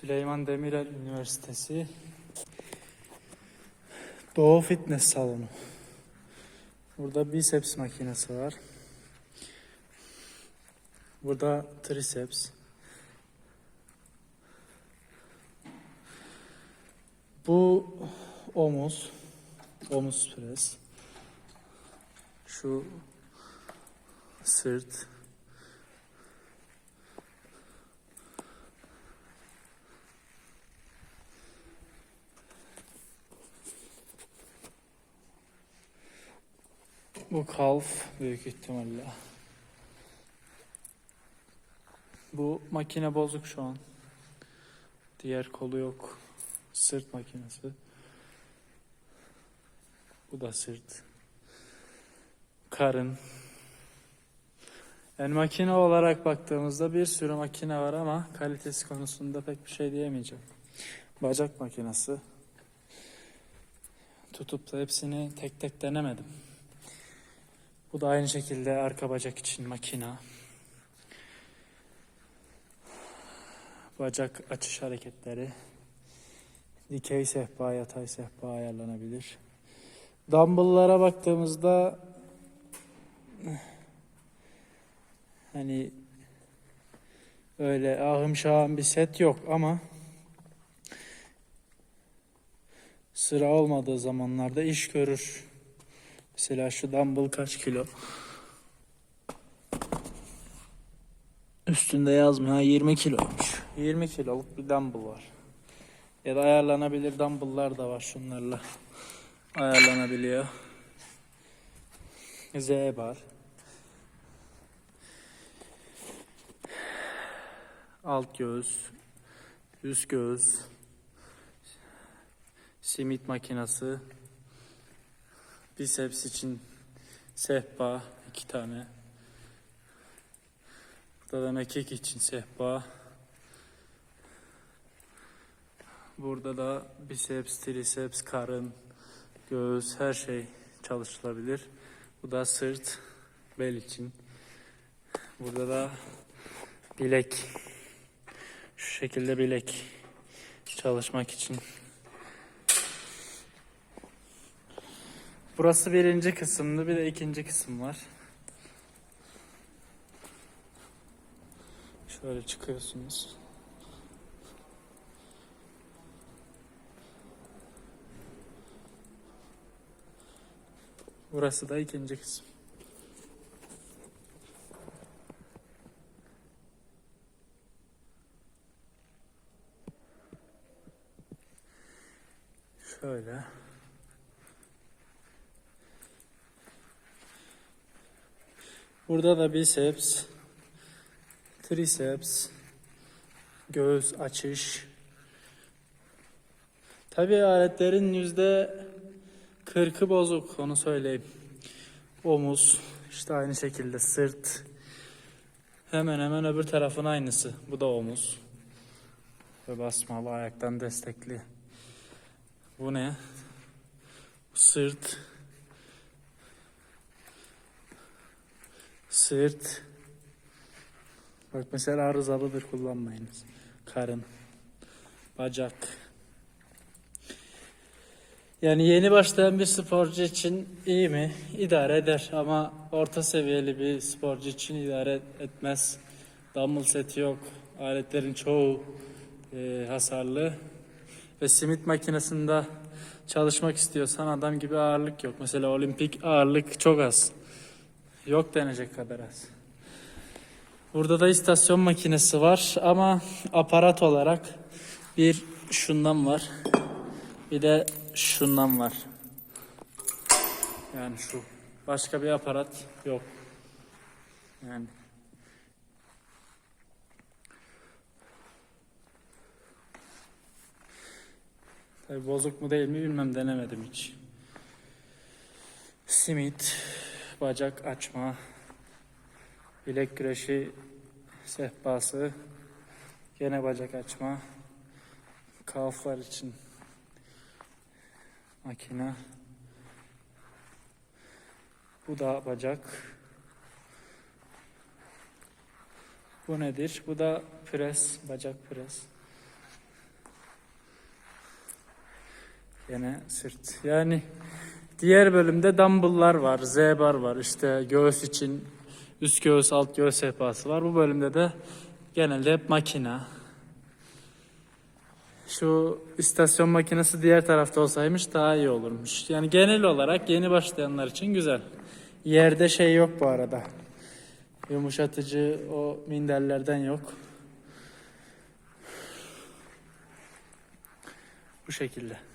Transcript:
Süleyman Demirel Üniversitesi Doğu Fitness Salonu. Burada biceps makinesi var. Burada triceps. Bu omuz. Omuz pres. Şu sırt. Bu kalf büyük ihtimalle. Bu makine bozuk şu an. Diğer kolu yok. Sırt makinesi. Bu da sırt. Karın. Yani makine olarak baktığımızda bir sürü makine var ama kalitesi konusunda pek bir şey diyemeyeceğim. Bacak makinesi. Tutup da hepsini tek tek denemedim. Bu da aynı şekilde arka bacak için makina. Bacak açış hareketleri. Dikey sehpa, yatay sehpa ayarlanabilir. Dumbbell'lara baktığımızda hani öyle ahım şahım bir set yok ama sıra olmadığı zamanlarda iş görür. Mesela şu dumbbell kaç kilo? Üstünde yazmıyor. Ha, 20 kiloymuş. 20 kiloluk bir dumbbell var. Ya da ayarlanabilir dumbbell'lar da var şunlarla. Ayarlanabiliyor. Z bar. Alt göğüs, üst göğüs, simit makinası, biceps için sehpa iki tane. Burada da mekik için sehpa. Burada da biceps, triceps, karın, göğüs her şey çalışılabilir. Bu da sırt, bel için. Burada da bilek. Şu şekilde bilek çalışmak için. Burası birinci kısımdı. Bir de ikinci kısım var. Şöyle çıkıyorsunuz. Burası da ikinci kısım. Şöyle. Burada da biceps, triceps, göğüs açış. Tabii aletlerin yüzde kırkı bozuk onu söyleyeyim. Omuz, işte aynı şekilde sırt. Hemen hemen öbür tarafın aynısı. Bu da omuz. Ve basmalı ayaktan destekli. Bu ne? Sırt. Sırt. Bak mesela arızalıdır kullanmayınız. Karın. Bacak. Yani yeni başlayan bir sporcu için iyi mi? İdare eder ama orta seviyeli bir sporcu için idare etmez. Dumbbell seti yok. Aletlerin çoğu e, hasarlı. Ve simit makinesinde çalışmak istiyorsan adam gibi ağırlık yok. Mesela olimpik ağırlık çok az. Yok denecek kadar az. Burada da istasyon makinesi var ama aparat olarak bir şundan var. Bir de şundan var. Yani şu. Başka bir aparat yok. Yani Tabii bozuk mu değil mi bilmem denemedim hiç. Simit, bacak açma, bilek güreşi sehpası, gene bacak açma, kaflar için makine, bu da bacak, bu nedir? Bu da pres, bacak pres. Gene sırt. Yani diğer bölümde dumbbell'lar var, Z-bar var. İşte göğüs için üst göğüs, alt göğüs sehpası var. Bu bölümde de genelde hep makina. Şu istasyon makinesi diğer tarafta olsaymış daha iyi olurmuş. Yani genel olarak yeni başlayanlar için güzel. Yerde şey yok bu arada. Yumuşatıcı o minderlerden yok. Bu şekilde.